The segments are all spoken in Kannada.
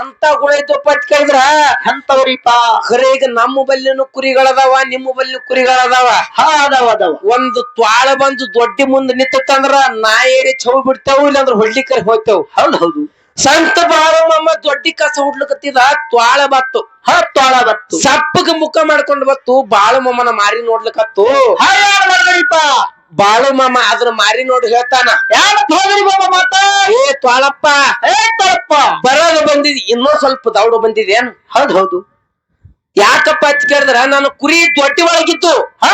ಅಂತ ಗುಣ ಇದ್ದು ಪಟ್ ಕೇಳಿದ್ರ ಎಂತವ್ರಿಪ ಖರೀಗ ನಮ್ಮ ಬಲ್ಲಿನ ಕುರಿಗಳದಾವ ನಿಮ್ಮ ಬಲ್ಲಿನ ಕುರಿಗಳದಾವ? ಹಾ ಅದಾವ ಅದಾವ. ಒಂದು ತ್ವಾಳ ಬಂದು ದೊಡ್ಡಿ ಮುಂದೆ ನಿಂತಂದ್ರ ನಾ ಏರಿ ಚೌ ಬಿಡ್ತೇವ್ ಇಲ್ಲಾಂದ್ರ ಹೊಡ್ಲಿಕ್ಕರ್ ಹೋಗ್ತೇವ್. ಹೌದು ಹೌದು. ಸಂತ ಬಾರಮ್ಮ ದೊಡ್ಡಿ ಕಸ ಹುಡ್ಲಕತ್ತಿದ ತ್ವಾಳ ಬತ್ತು. ಹ ತ್ವಾಳ ಬತ್ತು. ಸಪ್ಪಗ ಮುಖ ಮಾಡ್ಕೊಂಡು ಬತ್ತು ಬಾಳಮ್ಮನ ಮಮ್ಮನ ಮಾರಿ ನೋಡ್ಲಿಕತ್ತು. ಹಾ ಯಾರು ಬಾಳು ಮಾಮ ಅದ್ರ ಮಾರಿ ನೋಡಿ ಹೇಳ್ತಾನ. ಯಾರು ಹೋದ್ರಿ ಬಾಬಾ ಮಾತ? ಏ ತ್ವಾಳಪ್ಪ ಏ ತಳಪ್ಪ. ಬರೋದು ಬಂದಿದ್ ಇನ್ನೂ ಸ್ವಲ್ಪ ದೌಡು ಬಂದಿದೇನು? ಹೌದು ಹೌದು. ಯಾಕಪ್ಪ ಅಂತ ಕೇಳಿದ್ರ ನಾನು ಕುರಿ ದೊಡ್ಡಿ ಒಳಗಿತ್ತು. ಹಾ.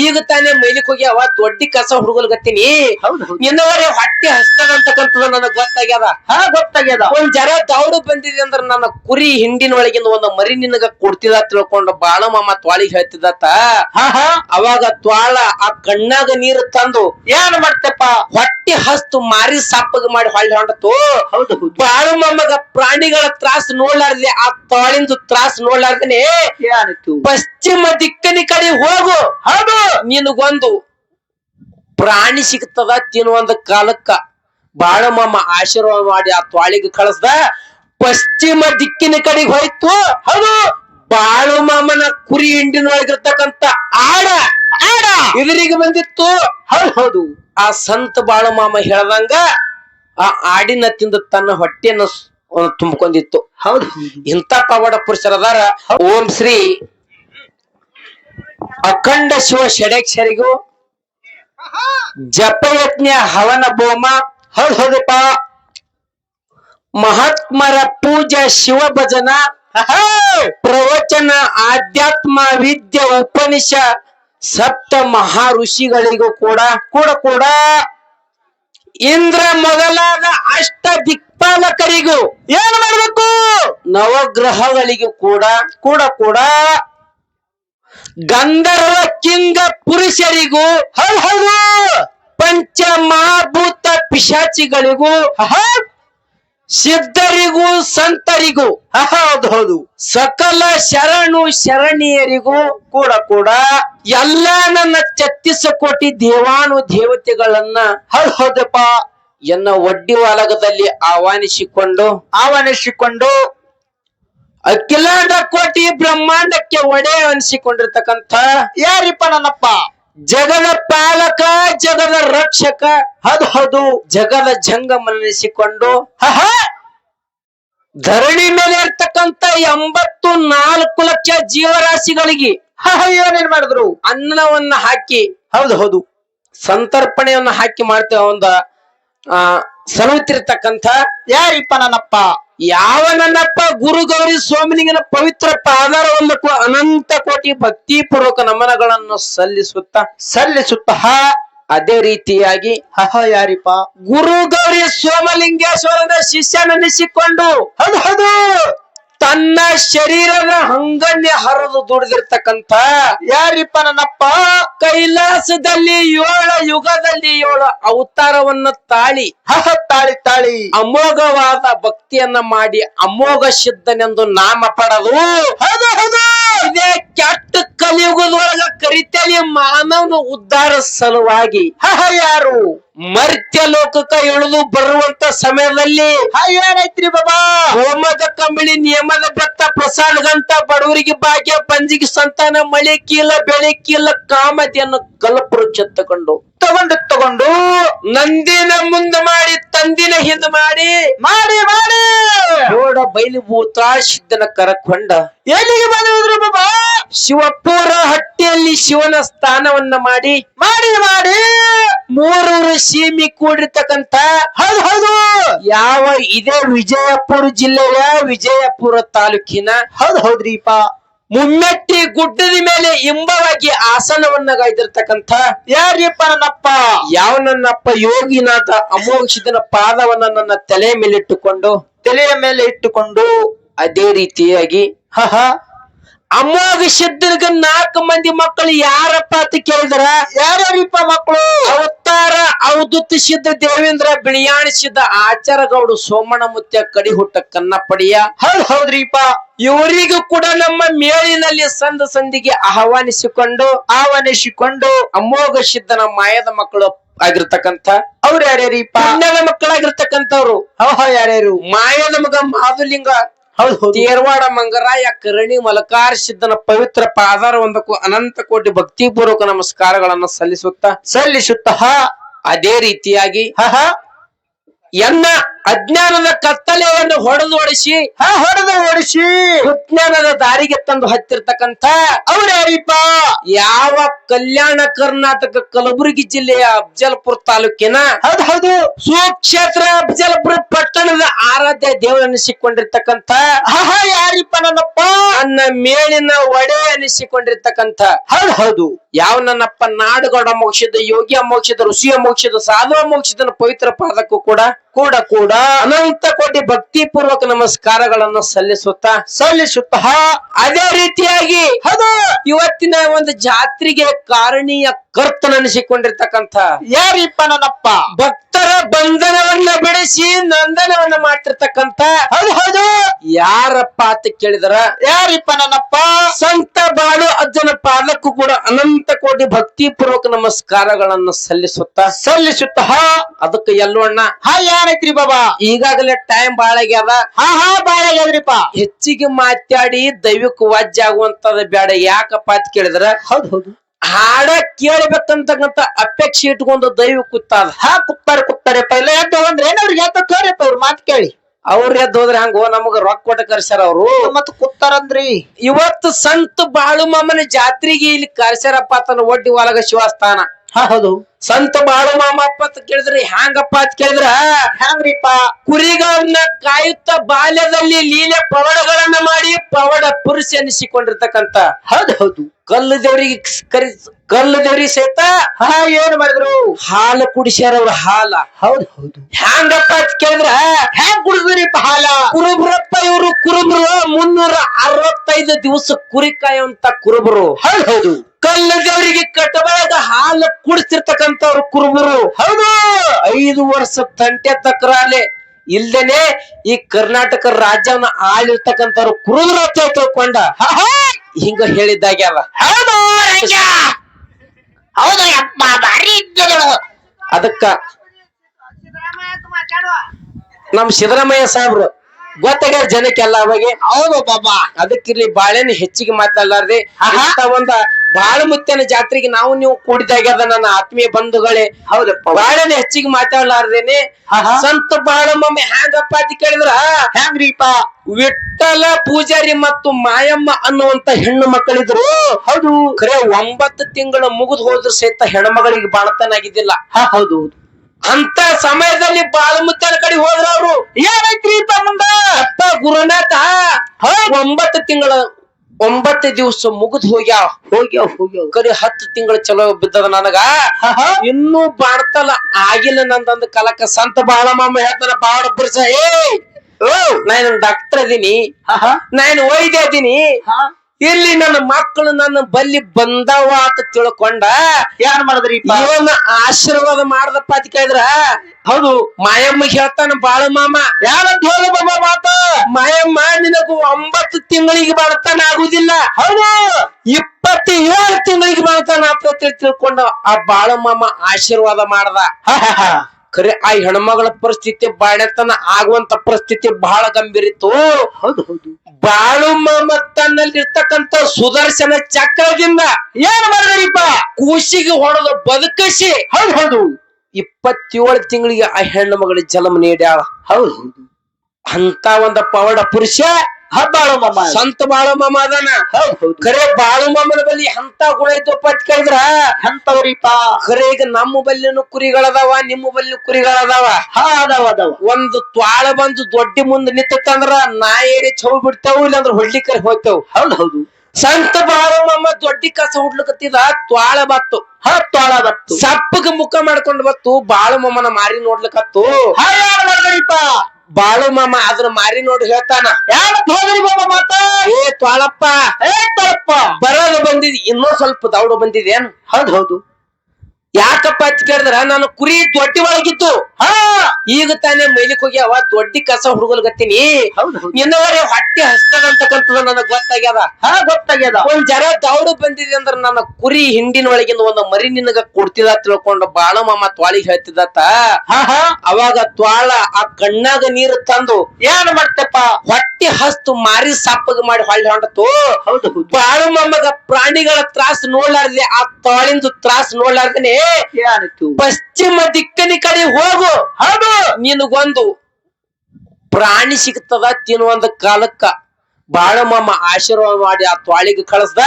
ಈಗ ತಾನೇ ಮೈಲಿಕ್ ಅವ ದೊಡ್ಡಿ ಕಸ ಹುಡುಗಲ್ಗತ್ತೀನಿ. ಹೌದು ಹೌದು. ಇನ್ನವರೆ ಹೊಟ್ಟೆ ಹಸ್ತದಂತಕ್ಕಂಥದ್ದು ನನಗ್ ಗೊತ್ತಾಗ್ಯದ. ಹಾ ಗೊತ್ತಾಗ್ಯದ. ಒಂದ್ ಜರ ದೌಡು ಬಂದಿದೆ ಅಂದ್ರ ನನ್ನ ಕುರಿ ಹಿಂಡಿನ ಒಳಗಿಂದ ಒಂದು ಮರಿ ನಿನಗ ಕೊಡ್ತಿದ ತಿಳ್ಕೊಂಡು ಬಾಳ ಮಾಮ ತ್ವಾಳಿಗೆ ಹೇಳ್ತಿದತ್ತ ಹಾ ಹಾ. ಅವಾಗ ತ್ವಾಳ ಆ ಕಣ್ಣಾಗ ನೀರು ತಂದು ಏನ್ ಮಾಡ್ತಪ್ಪ? ಹೊಟ್ಟೆ ಹಸ್ತು ಮಾರಿ ಸಪ್ಪಗ ಮಾಡಿ ಹೊಳ್ಳಿ ಹೊಂಟತು ಹೌದು ಹೌದು. ಬಾಳು ಮಾಮಗ ಪ್ರಾಣಿಗಳ ತ್ರಾಸ್ ನೋಡ್ಲಾರ್ದೆ ಆ ತಾಳಿಂದು ತ್ರಾಸ್ ನೋಡ್ಲಾರ್ದೇನೆ ಪಶ್ಚಿಮ ದಿಕ್ಕನ ಕಡೆ ಹೋಗು. ಹೌದು. ನಿನಗೊಂದು ಪ್ರಾಣಿ ಸಿಗ್ತದ ತಿನ್ನುವಂದ ಕಾಲಕ್ಕ. ಬಾಳ ಮಾಮ ಆಶೀರ್ವಾದ ಮಾಡಿ ಆ ತ್ವಾಳಿಗೆ ಕಳಿಸ್ದ. ಪಶ್ಚಿಮ ದಿಕ್ಕಿನ ಕಡೆಗೆ ಹೋಯ್ತು. ಹೌದು. ಬಾಳು ಮಾಮನ ಕುರಿ ಹಿಂಡಿನೊಳಗಿರ್ತಕ್ಕಂತ ಆಡ. ಆಡ. ಇದರಿಗೆ ಬಂದಿತ್ತು. ಹೌದು. ಹೌದು. ಆ ಸಂತ ಬಾಳು ಮಾಮ ಹೇಳ್ದಂಗ ಆ ಆಡಿನ ತಿಂದು ತನ್ನ ಹೊಟ್ಟೆಯನ್ನು ತುಂಬಿಕೊಂಡಿತ್ತು. ಹೌದು. ಇಂಥ ಪವಾಡ ಪುರುಷರದಾರ ಓಂ ಶ್ರೀ ಅಖಂಡ ಶಿವ ಷಡೇಕ್ಷರಿಗೂ ಜಪಯಜ್ಞ ಹವನ ಬೋಮ, ಹೌದು ಹೌದಪ್ಪ. ಮಹಾತ್ಮರ ಪೂಜಾ ಶಿವ ಭಜನ, ಪ್ರವಚನ ಆಧ್ಯಾತ್ಮ ವಿದ್ಯೆ ಉಪನಿಷ, ಸಪ್ತ ಮಹಾ ಋಷಿಗಳಿಗೂ ಕೂಡ ಕೂಡ ಕೂಡ. ಇಂದ್ರ ಮೊದಲಾದ ಅಷ್ಟ ದಿಕ್ಪಾಲಕರಿಗೂ ಏನು ಮಾಡಬೇಕು? ನವಗ್ರಹಗಳಿಗೂ ಕೂಡ ಕೂಡ ಕೂಡ ಗಂಧರ್ವ ಕಿಂಗ ಪುರುಷರಿಗೂ, ಹೌದು ಪಂಚ ಮಹಾಭೂತ ಪಿಶಾಚಿಗಳಿಗೂ ಸಿದ್ಧರಿಗೂ, ಸಂತರಿಗೂ ಹೌದು ಹೌದು, ಸಕಲ ಶರಣು ಶರಣಿಯರಿಗೂ ಕೂಡ ಕೂಡ ಎಲ್ಲ ನನ್ನ ಛತ್ತೀಸ ಕೋಟಿ ದೇವಾನು ದೇವತೆಗಳನ್ನ, ಹೌದು, ಹೌದಪ್ಪ. ಎನ್ನ ಒಡ್ಡಿ ವಾಲಗದಲ್ಲಿ ಆಹ್ವಾನಿಸಿಕೊಂಡು ಆಹ್ವಾನಿಸಿಕೊಂಡು ಅಖಿಲಾಂಡ ಕೋಟಿ ಬ್ರಹ್ಮಾಂಡಕ್ಕೆ ಒಡೆ ಅನಿಸಿಕೊಂಡಿರ್ತಕ್ಕಂಥ ಯಾರಿಪ್ಪ ನನ್ನಪ್ಪ? ಜಗದ ಪಾಲಕ ಜಗದ ರಕ್ಷಕ ಹೌದು ಹದು ಜಗದ ಜಂಗಮನಿಸಿಕೊಂಡು ಹಹ! ಧರಣಿ ಮೇಲೆ ಇರ್ತಕ್ಕಂತ ಎಂಬತ್ತು ನಾಲ್ಕು ಲಕ್ಷ ಜೀವರಾಶಿಗಳಿಗೆ ಹಾ ಏನೇನ್ ಮಾಡಿದ್ರು? ಅನ್ನವನ್ನ ಹಾಕಿ ಹೌದು ಹೌದು ಸಂತರ್ಪಣೆಯನ್ನ ಹಾಕಿ ಮಾಡ್ತೇವೆ ಒಂದ ಆ ಸಲುತ್ತಿರ್ತಕ್ಕಂಥ ಯಾರಿಪ್ಪ ನನ್ನಪ್ಪ? ಯಾವ ನನ್ನಪ್ಪ ಗುರು ಗೌರಿ ಸ್ವಾಮಿನಿಗಿನ ಪವಿತ್ರ ಪಾದಾರವನ್ನು ಅನಂತ ಕೋಟಿ ಭಕ್ತಿ ಪೂರ್ವಕ ನಮನಗಳನ್ನು ಸಲ್ಲಿಸುತ್ತ ಸಲ್ಲಿಸುತ್ತ. ಅದೇ ರೀತಿಯಾಗಿ ಹಹ ಯಾರಿಪ್ಪ? ಗುರು ಗೌರಿ ಸೋಮಲಿಂಗೇಶ್ವರನ ಶಿಷ್ಯನೆನಿಸಿಕೊಂಡು ಹೌದು ಹೌದು! ತನ್ನ ಶರೀರದ ಹಂಗನ್ಯ ಹರಿದು ದುಡಿದಿರ್ತಕ್ಕಂಥ ಯಾರಿಪ್ಪ ನನ್ನಪ್ಪ? ಕೈಲಾಸದಲ್ಲಿ ಏಳ ಯುಗದಲ್ಲಿ ಏಳು ಅವತಾರವನ್ನ ತಾಳಿ ಹಹ ತಾಳಿ ತಾಳಿ. ಅಮೋಘವಾದ ಭಕ್ತಿಯನ್ನ ಮಾಡಿ ಅಮೋಘ ಸಿದ್ಧನೆಂದು ನಾಮ ಪಡೆದು ಹೌದು ಹೌದು. ಇದೇ ಕೆಟ್ಟ ಕಲಿಯುಗದೊಳಗ ಕರಿತಲಿ ಮಾನವನ ಉದ್ಧಾರ ಸಲುವಾಗಿ ಹಹ ಯಾರು? ಮರ್ತ್ಯ ಲೋಕಕ್ಕ ಇಳಿದು ಬರುವಂತ ಸಮಯದಲ್ಲಿ ಏನೈತ್ರಿ ಬಾಬಾ. ಹೋಮದ ಕಂಬಳಿ ನಿಯಮದ ಬೆತ್ತ ಪ್ರಸಾದ ಗಂಟ ಬಡವರಿಗೆ ಭಾಗ್ಯ ಪಂಜಿಗೆ ಸಂತಾನ ಮಳೆ ಕೀಲ ಬೆಳೆ ಕೀಲ ಕಾಮತಿಯನ್ನು ಕಲ್ಪರು ತಗೊಂಡು ತಗೊಂಡು ತಗೊಂಡು ನಂದಿನ ಮುಂದೆ ಮಾಡಿ ತಂದಿನ ಹಿಂದೆ ಮಾಡಿ. ಮಾಡಿ ಮಾಡಿ. ಜೋಡ ಬೈಲುಭೂತ ಸಿದ್ಧನ ಕರಕೊಂಡ. ಎಲ್ಲಿಗೆ ಬಂದಿದ್ರು ಬಾಬಾ ಶಿವಪುರ ಹಟ್ಟಿಯಲ್ಲಿ ಶಿವನ ಸ್ಥಾನವನ್ನ ಮಾಡಿ. ಮಾಡಿ ಮಾಡಿ. ಮೂರೂರು ಸೀಮಿ ಕೂಡಿರ್ತಕ್ಕಂತ ಹೌದು ಹೌದು. ಯಾವ ಇದೇ ವಿಜಯಪುರ ಜಿಲ್ಲೆಯ ವಿಜಯಪುರ ತಾಲೂಕಿನ ಹೌದು ಹೌದ್ರಿಪ್ಪ. ಮುಮ್ಮೆಟ್ಟಿ ಗುಡ್ಡದ ಮೇಲೆ ಇಂಬವಾಗಿ ಆಸನವನ್ನ ಗಾಯ್ದಿರ್ತಕ್ಕಂಥ ಯಾರಿಪ್ಪ ನನ್ನಪ್ಪ? ಯಾವ ನನ್ನಪ್ಪ? ಯೋಗಿನಾಥ ಅಮೋಘಿಸಿದನ ಪಾದವನ್ನ ನನ್ನ ತಲೆ ಮೇಲಿಟ್ಟುಕೊಂಡು ತಲೆಯ ಮೇಲೆ ಇಟ್ಟುಕೊಂಡು ಅದೇ ರೀತಿಯಾಗಿ ಹಹ. ಹ ಅಮೋಘ ನಾಲ್ಕು ಮಂದಿ ಮಕ್ಕಳು ಯಾರಪ್ಪ ಅಂತ ಕೇಳಿದ್ರ? ಯಾರ್ಯಾರಿಪ್ಪ ಮಕ್ಕಳು? ಅವತಾರ ಅವಧೂತ ಸಿದ್ಧ ದೇವೇಂದ್ರ ಬಿಳಿಯಾಣಿಸಿದ್ದ ಆಚಾರಗೌಡು ಸೋಮಣ್ಣ ಮುತ್ಯ ಕಡಿಹುಟ್ಟ ಕನ್ನಪ್ಪಡಿಯ ಹೌದ್ ಹೌದ್ರಿಪ್ಪ. ಇವರಿಗೂ ಕೂಡ ನಮ್ಮ ಮೇಳಿನಲ್ಲಿ ಸಂದ ಸಂದಿಗೆ ಆಹ್ವಾನಿಸಿಕೊಂಡು ಆಹ್ವಾನಿಸಿಕೊಂಡು ಅಮೋಘ ಸಿದ್ಧನ ಮಾಯದ ಮಕ್ಕಳು ಆಗಿರ್ತಕ್ಕಂಥ. ಅವ್ರು ಯಾರ್ಯಾರಿಪ್ಪ? ಮಕ್ಕಳಾಗಿರ್ತಕ್ಕಂಥವ್ರು. ಯಾರ್ಯಾರು? ಮಾಯದ ಮಗ ಮಾಧುಲಿಂಗ. ತೇರವಾಡ ಮಂಗರಾಯ ಕರಣಿ ಮಲಕಾರ ಸಿದ್ಧನ ಪವಿತ್ರ ಪಾದಾರ ಒಂದಕ್ಕೂ ಅನಂತ ಕೋಟಿ ಭಕ್ತಿಪೂರ್ವಕ ನಮಸ್ಕಾರಗಳನ್ನು ಸಲ್ಲಿಸುತ್ತ ಸಲ್ಲಿಸುತ್ತ ಅದೇ ರೀತಿಯಾಗಿ ಹ ಹ. ಎನ್ನ ಅಜ್ಞಾನದ ಕತ್ತಲೆಯನ್ನು ಹೊಡೆದೊಡಿಸಿ ಹ ಹೊಡೆದು ಓಡಿಸಿ ವಿಜ್ಞಾನದ ದಾರಿಗೆ ತಂದು ಹತ್ತಿರ್ತಕ್ಕಂಥ ಅವ್ರು ಯಾವ ಕಲ್ಯಾಣ ಕರ್ನಾಟಕ ಕಲಬುರಗಿ ಜಿಲ್ಲೆಯ ಅಫಜಲ್ಪುರ ತಾಲೂಕಿನ ಹೌದು ಹೌದು. ಸುಕ್ಷೇತ್ರ ಅಫಜಲ್ಪುರ ಪಟ್ಟಣದ ಆರಾಧ್ಯ ದೇವರನ್ನಿಸಿಕೊಂಡಿರ್ತಕ್ಕಂಥ ಹ ಹ ಯಾರಿಪ್ಪ ನನ್ನಪ್ಪ? ನನ್ನ ಮೇಲಿನ ಒಡೆ ಅನಿಸಿಕೊಂಡಿರ್ತಕ್ಕಂಥ ಹೌದು ಹೌದು. ಯಾವ ನನ್ನಪ್ಪ ನಾಡುಗೌಡ ಮೋಕ್ಷದ ಯೋಗಿ ಮೋಕ್ಷದ ಋಷಿಯ ಮೋಕ್ಷದ ಸಾಧುವ ಮೋಕ್ಷದ ಪವಿತ್ರ ಪಾದಕ್ಕೂ ಕೂಡ ಕೂಡ ಕೂಡ ಅನಂತ ಕೋಟಿ ಭಕ್ತಿ ಪೂರ್ವಕ ನಮಸ್ಕಾರಗಳನ್ನು ಸಲ್ಲಿಸುತ್ತಾ ಸಲ್ಲಿಸುತ್ತ ಅದೇ ರೀತಿಯಾಗಿ ಅದು ಇವತ್ತಿನ ಒಂದು ಜಾತ್ರೆಗೆ ಕಾರಣೀಯ ಕರ್ತನನಿಸಿಕೊಂಡಿರ್ತಕ್ಕಂಥ ಯಾರಿಪ್ಪ ನನ್ನಪ್ಪ ಭಕ್ತರ ಬಂಧನವನ್ನ ಬಿಡಿಸಿ ನಂದನವನ್ನ ಮಾಡ್ತಿರ್ತಕ್ಕಂಥ ಹೌದು ಹೌದು. ಯಾರಪ್ಪ ಅಂತ ಕೇಳಿದರ? ಯಾರಿಪ್ಪ ನನ್ನಪ್ಪ ಸಂತ ಬಾಳು ಅಜ್ಜನ ಪಾದಕ್ಕೂ ಕೂಡ ಅನಂತ ಕೋಟಿ ಭಕ್ತಿ ಪೂರ್ವಕ ನಮಸ್ಕಾರಗಳನ್ನು ಸಲ್ಲಿಸುತ್ತ. ಸಲ್ಲಿಸುತ್ತ. ಹ. ಅದಕ್ಕೆ ಎಲ್ಲವಣ್ಣ ಹ ಯಾರೈತ್ರಿ ಬಾಬಾ? ಈಗಾಗಲೇ ಟೈಮ್ ಬಾಳ ಹಾ ಹಾ ಹ ಬಾಳಾಗ್ಯದ್ರಿಪ್ಪ ಹೆಚ್ಚಿಗೆ ಮಾತಾಡಿ ದೈವಿಕ ವಾಜ್ಯ ಆಗುವಂತದ ಬೇಡ ಯಾಕಪ್ಪ ಅಂತ ಕೇಳಿದ್ರ? ಹೌದು ಹೌದು. ಹಾಡ ಕೇಳ್ಬೇಕಂತಕ್ಕಂತ ಅಪೇಕ್ಷೆ ಇಟ್ಕೊಂಡು ದೈವ ಕುತ್ತಾದ. ಹಾ ಕುತ್ತಾರೆ ಕುತ್ತಾರೆ ಪೈಲ ಎದ್ದು ಅಂದ್ರೆ ಏನ್ ಅವ್ರಿಗೆ ಎತ್ತ ತೋರಿಪ್ಪ ಅವ್ರ ಮಾತು ಕೇಳಿ. ಅವ್ರ ಎದ್ದು ಹೋದ್ರೆ ಹಂಗ ನಮಗ ರೊಕ್ಕ ಕೊಟ್ಟ ಕರ್ಸ್ಯಾರ ಅವರು. ಮತ್ ಕುತ್ತಾರಂದ್ರಿ. ಇವತ್ತು ಸಂತ ಬಾಳು ಮಾಮನ ಜಾತ್ರೆಗೆ ಇಲ್ಲಿ ಕರ್ಸ್ಯಾರಪ್ಪ ತನ್ನ ಒಡ್ಡಿ ಒಳಗ ಶಿವಸ್ಥಾನ. ಹಾ ಹೌದು. ಸಂತ ಬಾಳು ಮಾಮ ಅಪ್ಪ ಅಂತ ಕೇಳಿದ್ರೆ ಹ್ಯಾಂಗಪ್ಪ ಅಂತ ಕೇಳಿದ್ರ ಹ್ಯಾಂಗ್ರಿಪ್ಪ? ಕುರಿಗಳನ್ನ ಕಾಯುತ್ತ ಬಾಲ್ಯದಲ್ಲಿ ಲೀಲೆ ಪವಡಗಳನ್ನ ಮಾಡಿ ಪವಡ ಪುರುಷ ಎನಿಸಿಕೊಂಡಿರ್ತಕ್ಕಂತ ಹೌದು ಹೌದು. ಕಲ್ಲು ದೇವರಿಗೆ ಕರಿ ಕಲ್ಲು ದೇವರಿಗೆ ಸೇತ ಹಾ ಏನ್ ಮಾಡಿದ್ರು? ಹಾಲು ಕುಡಿಸ್ಯಾರ ಅವ್ರ ಹಾಲ. ಹೌದು ಹೌದು. ಹ್ಯಾಂಗಪ್ಪ ಅಂತ ಕೇಳಿದ್ರ? ಹ್ಯಾಂಗ್ ಕುಡಿದ್ರಿಪ್ಪ ಹಾಲ? ಕುರುಬ್ರಪ್ಪ ಇವರು ಕುರುಬ್ರು ಮುನ್ನೂರ ಅರವತ್ತೈದು ದಿವಸ ಕುರಿ ಅಂತ ಕುರುಬರು. ಹೌದು ಹೌದು. ಕಲ್ಲು ದೇವರಿಗೆ ಕಟ್ಟಬಾಗ ಹಾಲು ಕುಡಿಸಿರ್ತಕ್ಕಂಥವ್ರು ಕುರುಬರು. ಹೌದು. ಐದು ವರ್ಷ ತಂಟೆ ತಕರಾಲೆ ಇಲ್ದೇನೆ ಈ ಕರ್ನಾಟಕ ರಾಜ್ಯವನ್ನ ಆಳಿರ್ತಕ್ಕಂಥವ್ರು ಕುರುದ್ರ ತಿಳ್ಕೊಂಡ. ಹ, ಹ. ಹಿಂಗ ಹೇಳಿದ್ದಾಗ್ಯಾವ ಹೌದು ರಂಗ. ಹೌದು ಅಪ್ಪ ಭಾರಿ ಅದಕ್ಕ ನಮ್ ಸಿದ್ದರಾಮಯ್ಯ ಸಾಹೇಬ್ರು ಗೊತ್ತಾಗ್ಯಾರ ಜನಕ್ಕೆಲ್ಲ ಅವಾಗೆ. ಹೌದು ಬಾಬಾ ಅದಕ್ಕಿರ್ಲಿ ಬಾಳೆನ ಹೆಚ್ಚಿಗೆ ಮಾತಾಡ್ಲಾರ್ದೆ ಒಂದ ಬಾಳ ಮುತ್ತನ ಜಾತ್ರೆಗೆ ನಾವು ನೀವು ಕೂಡಿದಾಗ್ಯದ ನನ್ನ ಆತ್ಮೀಯ ಬಂಧುಗಳೇ. ಹೌದು. ಬಾಳೆನ ಹೆಚ್ಚಿಗೆ ಮಾತಾಡ್ಲಾರ್ದೇನೆ. ಸಂತ ಬಾಳಮ್ಮೆ ಹ್ಯಾಂಗಪ್ಪ ಅಂತ ಕೇಳಿದ್ರ? ಹ್ಯಾಂಗ್ರೀಪಾ ವಿಠಲ ಪೂಜಾರಿ ಮತ್ತು ಮಾಯಮ್ಮ ಅನ್ನುವಂತ ಹೆಣ್ಣು ಮಕ್ಕಳಿದ್ರು. ಹೌದು. ಖರೆ ಒಂಬತ್ತು ತಿಂಗಳು ಮುಗಿದು ಹೋದ್ರು ಸಹಿತ ಹೆಣ್ಮಗಳಿಗೆ ಬಾಳತನಾಗಿದ್ದಿಲ್ಲ ಹಾ ಹೌದು. ಅಂತ ಸಮಯದಲ್ಲಿ ಬಾಳಮುತ್ತನ ಕಡೆ ಹೋದ್ರ ಅವರು ಏನೈತ್ರಿ ತಮ್ಮ ಅಪ್ಪ ಗುರುನಾಥ ಒಂಬತ್ತು ತಿಂಗಳ ಒಂಬತ್ತು ದಿವಸ ಮುಗಿದ್ ಹೋಗ್ಯಾವ ಹೋಗ್ಯಾವ ಹೋಗ್ಯಾವ ಕರಿ ಹತ್ತು ತಿಂಗಳು ಚಲೋ ಬಿದ್ದದ ನನಗ. ಇನ್ನು ಬಾಣ್ತಲ್ಲ ಆಗಿಲ್ಲ ನಂದಂದ ಕಲಕ ಸಂತ ಬಾಳ ಮಾಮ ಹೇಳ್ತಾನ ಬಾಳ ಪುರುಷ ಏ ಓ. ನಾನು ಡಾಕ್ಟರ್ ಅದೀನಿ. ನಾನು ವೈದ್ಯ ಅದೀನಿ ಹ. ಇಲ್ಲಿ ನನ್ನ ಮಕ್ಕಳು ನನ್ನ ಬಲ್ಲಿ ಬಂದವ ಅಂತ ತಿಳ್ಕೊಂಡ ಯಾರ್ ಮಾಡಿದ್ರಿ ಇವನ್ನ ಆಶೀರ್ವಾದ ಮಾಡ್ದಪ್ಪ ಕೇಳಿದ್ರ? ಹೌದು ಮಾಯಮ್ಮ ಹೇಳ್ತಾನ ಬಾಳ ಮಾಮ. ಯಾರಂತ ಹೇಳು ಬಾಬಾ ಮಾತ? ಮಾಯಮ್ಮ ನಿನಗೂ ಒಂಬತ್ತು ತಿಂಗಳಿಗೆ ಬಡತನ ಆಗುದಿಲ್ಲ. ಹೌದು. ಇಪ್ಪತ್ತು ಏಳು ತಿಂಗಳಿಗೆ ಬಡತನ ಅಂತ ತಿಳ್ಕೊಂಡ ಆ ಬಾಳ ಮಾಮ ಆಶೀರ್ವಾದ ಮಾಡ್ದ. ಖರೆ ಆ ಹೆಣ್ಮಗಳ ಪರಿಸ್ಥಿತಿ ಬಾಳೆತನ ಆಗುವಂತ ಪರಿಸ್ಥಿತಿ ಬಹಳ ಗಂಭೀರ ಇತ್ತು. ಬಾಳು ಮಾಮ ತನ್ನಲ್ಲಿರ್ತಕ್ಕಂತ ಸುದರ್ಶನ ಚಕ್ರದಿಂದ ಏನ್ ಮಾಡಿದ್ರಿಪ್ಪ? ಕೂಸಿಗೆ ಹೊಡೆದು ಬದುಕಿಸಿ. ಹೌದು ಹೌದು. ಇಪ್ಪತ್ತೇಳು ತಿಂಗಳಿಗೆ ಆ ಹೆಣ್ಣು ಮಗಳಿಗೆ ಜನ್ಮ ನೀಡ್ಯಾಳ. ಹೌದು ಅಂತ ಒಂದ ಪವಾಡ ಪುರುಷ ಸಂತ ಬಾಳು ಮಾಮ ಅದಾನ. ಖರೆ ಬಾಳು ಮಾಮನ ಬಲ್ಲಿ ಅಂತ ಗುಣ ಇದ್ದು ಪಟ್ ಕೇಳಿದ್ರ? ಹಂತವ್ರಿಪ ಖರೆ ಈಗ ನಮ್ಮ ಬಲ್ಲಿನು ಕುರಿಗಳದಾವ ನಿಮ್ಮ ಬಲ್ಲಿ ಕುರಿಗಳದಾವ. ಹಾ ಅದಾವ ಅದಾವ. ಒಂದು ತ್ವಾಳ ಬಂದು ದೊಡ್ಡ ಮುಂದೆ ನಿಂತಂದ್ರ ನಾಯೇರಿ ಚೌ ಬಿಡ್ತಾವು ಇಲ್ಲಾಂದ್ರ ಹೊಡ್ಲಿಕ್ಕರ್ ಹೋಗ್ತಾವ್. ಹೌದು ಹೌದು. ಸಂತ ಬಾಳು ಮಾಮ ದೊಡ್ಡ ಕಸ ಹುಡ್ಲಕತ್ತಿದ ತ್ವಾಳ ಬತ್ತು. ಹತ್ತಾಳ ಬತ್ತು. ಸಪ್ಪಗ ಮುಖ ಮಾಡ್ಕೊಂಡು ಬತ್ತು ಬಾಳು ಮಾಮನ ಮಾರಿ ನೋಡ್ಲಕತ್ತು. ಹಾ ಬಾಳು ಮಾಮ ಅದ್ರ ಮಾರಿ ನೋಡಿ ಹೇಳ್ತಾನ. ಯಾರಂತ ಹೋದ್ರಿ ಬಾಬಾ ಮಾತ? ಏ ತ್ವಾಳಪ್ಪ ಏ ತಳಪ್ಪ. ಬರೋದು ಬಂದಿದ್ ಇನ್ನೂ ಸ್ವಲ್ಪ ದೌಡು ಬಂದಿದೇನು? ಹೌದು ಹೌದು. ಯಾಕಪ್ಪ ಅಂತ ಕೇಳಿದ್ರ ನಾನು ಕುರಿ ದೊಡ್ಡಿ ಒಳಗಿತ್ತು. ಹಾ. ಈಗ ತಾನೇ ಮೈಲಿಕ್ ಹೋಗ್ಯಾವ ದೊಡ್ಡಿ ಕಸ ಹುಡುಗಲ್ಗತ್ತೀನಿ. ಹೌದು ಹೌದು. ಇನ್ನವರೆ ಹೊಟ್ಟೆ ಹಸ್ತದಂತಕ್ಕಂಥದ್ದು ನನಗ್ ಗೊತ್ತಾಗ್ಯದ. ಹಾ ಗೊತ್ತಾಗ್ಯದ. ಒಂದ್ ಜರ ದೌಡು ಬಂದಿದೆ ಅಂದ್ರ ನನ್ನ ಕುರಿ ಹಿಂಡಿನ ಒಳಗಿಂದ ಒಂದು ಮರಿ ನಿನಗ ಕೊಡ್ತಿದ ತಿಳ್ಕೊಂಡು ಬಾಳ ಮಾಮ ತ್ವಾಳಿಗೆ ಹಾ ಹಾ. ಅವಾಗ ತ್ವಾಳ ಆ ಕಣ್ಣಾಗ ನೀರು ತಂದು ಏನ್ ಮಾಡ್ತೇಪ್ಪ? ಹಸ್ತು ಮಾರಿ ಸಪ್ಪಗ ಮಾಡಿ ಹೊಳ್ಳಿ ಹೌದು ಬಾಳು ಮೊಮ್ಮಗ ಪ್ರಾಣಿಗಳ ತ್ರಾಸ ನೋಡ್ಲಾರ್ದೆ ಆ ತಾಳಿಂದು ತ್ರಾಸ ನೋಡ್ಲಾರ್ದೇನೆ. ಪಶ್ಚಿಮ ದಿಕ್ಕಿನ ಕಡೆ ಹೋಗು. ಹೌದು. ನಿನಗೊಂದು ಪ್ರಾಣಿ ಸಿಗ್ತದ ತಿನ್ನುವಂದ ಕಾಲಕ್ಕ. ಬಾಳು ಮೊಮ್ಮ ಆಶೀರ್ವಾದ ಮಾಡಿ ಆ ತಾಳಿಗೆ ಕಳಿಸ್ದ.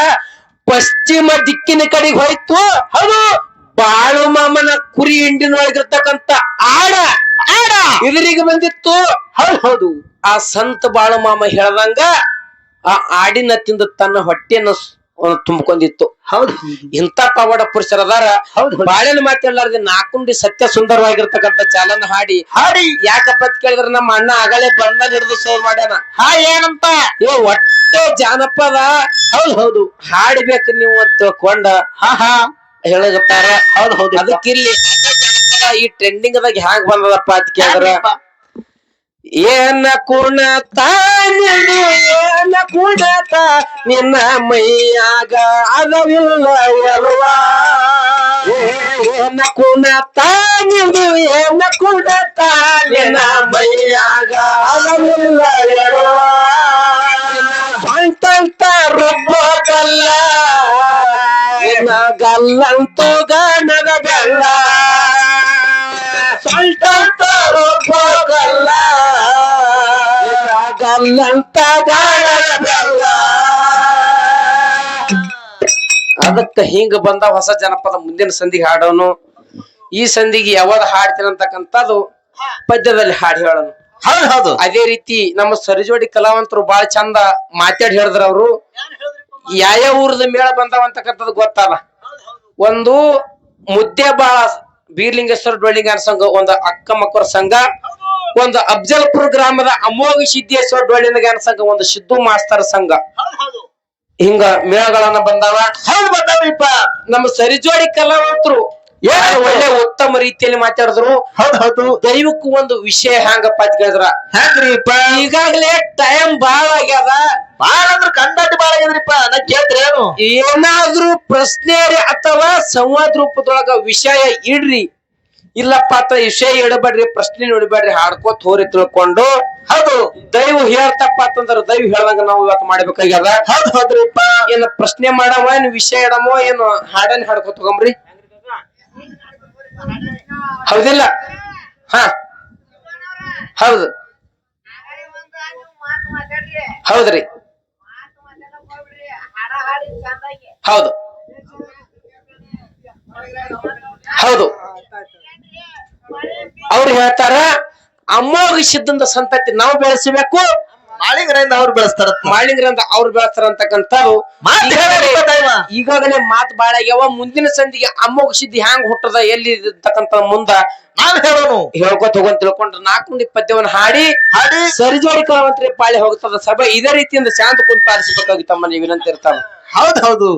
ಪಶ್ಚಿಮ ದಿಕ್ಕಿನ ಕಡೆಗೆ ಹೋಯ್ತು. ಹೌದು. ಬಾಳು ಮಾಮನ ಕುರಿ ಹಿಂಡಿನೊಳಗಿರ್ತಕ್ಕಂತ ಆಡ. ಎದುರಿಗೆ ಬಂದಿತ್ತು. ಹೌದು ಹೌದು. ಆ ಸಂತ ಬಾಳು ಮಾಮ ಹೇಳ್ದಂಗ ಆ ಆಡಿನ ತಿಂದ ತನ್ನ ಹೊಟ್ಟೆಯನ್ನು ತುಂಬಿಕೊಂಡಿತ್ತು. ಹೌದು. ಇಂಥ ಪವಾಡ ಪುರುಷರ ಅದಾರ. ಬಾಳೆನ ಮಾತಾಡ್ಲಾರ್ದೆ ನಾಕುಂಡಿ ಸತ್ಯ ಸುಂದರವಾಗಿರ್ತಕ್ಕಂಥ ಚಾಲನ ಹಾಡಿ. ಹಾಡಿ. ಯಾಕಪ್ಪ ಅಂತ ಕೇಳಿದ್ರೆ ನಮ್ಮ ಅಣ್ಣ ಆಗಲೇ ಬಂದ ಹಿಡಿದು ಸೋಲ್ ಮಾಡ್ಯಾನ. ಹಾ ಏನಂತ? ಇವ ಒಟ್ಟೆ ಜಾನಪದ ಹೌದು ಹೌದು. ಹಾಡ್ಬೇಕು ನೀವು ಅಂತ ತಿಳ್ಕೊಂಡ ಹಾ ಹಾ. ಹೇಳಗತ್ತಾರ ಹೌದು ಹೌದು. ಅದಕ್ಕಿಲ್ಲಿ ಈ ಟ್ರೆಂಡಿಂಗ್ ದಾಗ ಹ್ಯಾಂಗ ಬಂದದಪ್ಪ ಅಂತ ಕೇಳಿದ್ರ ಏನ ಕುಣತ ಏನ ಕುಣತ ನಿನ್ನ ಮೈಯಾಗ ಅದವಿಲ್ಲ ಏನ ಕುಣತ ನಿಂದು ಏನ ಕುಣತ ನಿನ್ನ ಮೈಯಾಗ ಅದವಿಲ್ಲ ರುಬ್ಬೋದಲ್ಲ ನಿನ್ನ ಗಲ್ಲಂತೂ ಗಣದ ಗಲ್ಲ ಗಲ್ಲ ಅದಕ್ಕ ಹಿಂಗ ಬಂದ ಹೊಸ ಜನಪದ ಮುಂದಿನ ಸಂಧಿಗೆ ಹಾಡೋನು. ಈ ಸಂಧಿಗೆ ಯಾವಾಗ ಹಾಡ್ತೀನಿ ಅಂತಕ್ಕಂಥದ್ದು ಪದ್ಯದಲ್ಲಿ ಹಾಡಿ ಹೇಳೋನು. ಹೌದು ಹೌದು. ಅದೇ ರೀತಿ ನಮ್ಮ ಸರಿಜೋಡಿ ಕಲಾವಂತರು ಬಹಳ ಚಂದ ಮಾತಾಡಿ ಹೇಳಿದ್ರ ಅವರು. ಯಾವ ಊರದ ಮೇಳ ಬಂದವಂತಕ್ಕಂಥದ್ದು ಗೊತ್ತಲ್ಲ. ಒಂದು ಮುದ್ದೆ ಬಾಳ ಬೀರ್ಲಿಂಗೇಶ್ವರ ಡೊಳ್ಳಿಗಾರ ಸಂಘ ಒಂದು ಅಕ್ಕ ಮಕ್ಕಳ ಸಂಘ ಒಂದು ಅಬ್ಜಲ್ಪುರ ಗ್ರಾಮದ ಅಮೋಘ ಸಿದ್ದೇಶ್ವರ ಡೊಳ್ಳಿನಗಾರ ಸಂಘ ಒಂದು ಸಿದ್ದು ಮಾಸ್ತರ ಸಂಘ. ಹಿಂಗ ಮೇಳಗಳನ್ನ ಬಂದಾವ. ಹೌದು ಬಂದವ್ರಿಪ್ಪ ನಮ್ಮ ಸರಿಜೋಡಿ ಕಲಾವಂತರು ಒಳ್ಳೆ ಉತ್ತಮ ರೀತಿಯಲ್ಲಿ ಮಾತಾಡಿದ್ರು. ಹೌದು ದೈವಕ್ಕೂ ಒಂದು ವಿಷಯ ಹ್ಯಾಂಗಪ್ಪ ಅಂತ ಕೇಳಿದ್ರ. ಹೆಂಗ್ರಿಪ್ಪ ಈಗಾಗಲೇ ಟೈಮ್ ಬಾಳ ಆಗ್ಯದ ಬಾಳ ಅಂದ್ರೆ ಕಂಡಾಟಿ ಬಾಳ ಆಗಿದ್ರಿಪ್ಪ ನಾ ಕೇಳ್ತೀರಿ ಏನು? ಏನಾದ್ರೂ ಪ್ರಶ್ನೆ ಅಥವಾ ಸಂವಾದ ರೂಪದೊಳಗ ವಿಷಯ ಇಡ್ರಿ. ಇಲ್ಲಪ್ಪ ಅಂತ ವಿಷಯ ಇಡಬೇಡ್ರಿ ಪ್ರಶ್ನೆ ಇಡಬೇಡ್ರಿ ಹಾಡ್ಕೋತ ಹೋರಿ ತಿಳ್ಕೊಂಡು. ಹೌದು. ದೈವ ಹೇಳ್ತಪ್ಪ ಅಂತಂದ್ರ ದೈವ ಹೇಳ್ದಂಗ ನಾವು ಇವತ್ತು ಮಾಡ್ಬೇಕಾಗ್ಯದ. ಹೌದು ಹೌದ್ರಿಪ್ಪ. ಏನ್ ಪ್ರಶ್ನೆ ಮಾಡವ ಏನ್ ವಿಷಯ ಇಡಮೋ ಏನು ಹಾಡನ್ ಹಾಡ್ಕೋ ತಗೊಂಬ್ರಿ ಹೌದಿಲ್ಲ? ಹ. ಹೌದು. ಹೌದ್ರಿ. ಹೌದು. ಹೌದು. ಅವ್ರು ಹೇಳ್ತಾರ ಅಮ್ಮೋಗ ಸಿದ್ಧಂತ ಸಂತತಿ ನಾವು ಬೆಳೆಸಬೇಕು. ಮಾಳಿಂಗ್ರಿಂದ ಅವ್ರು ಬೆಳೆಸ್ತಾರ. ಮಾಳಿಂಗ್ರಿಂದ ಅವ್ರು ಬೆಳೆಸ್ತಾರ ಅಂತಕ್ಕಂಥವ್ರು. ಈಗಾಗಲೇ ಮಾತು ಬಾಳ ಆಗ್ಯಾವ. ಮುಂದಿನ ಸಂಧಿಗೆ ಅಮ್ಮಗ ಸಿದ್ಧಿ ಹ್ಯಾಂಗ್ ಹುಟ್ಟದ ಎಲ್ಲಿ ಇರ್ತಕ್ಕಂಥ ಮುಂದ ನಾನು ಹೇಳೋನು. ಹೇಳ್ಕೊತ ಹೋಗಂತ ತಿಳ್ಕೊಂಡ್ರೆ ನಾಲ್ಕು ಪದ್ಯವನ್ನು ಹಾಡಿ ಹಾಡಿ. ಸರಿಜೋಡಿ ಕಾವಂತ್ರಿ ಪಾಳಿ ಹೋಗ್ತದ ಸಭೆ. ಇದೇ ರೀತಿಯಿಂದ ಶಾಂತ ಕುಂತ ಆರಿಸಬೇಕಾಗಿ ತಮ್ಮ ವಿನಂತಿ ಇರ್ತಾವ ಹೌದು ಹೌದು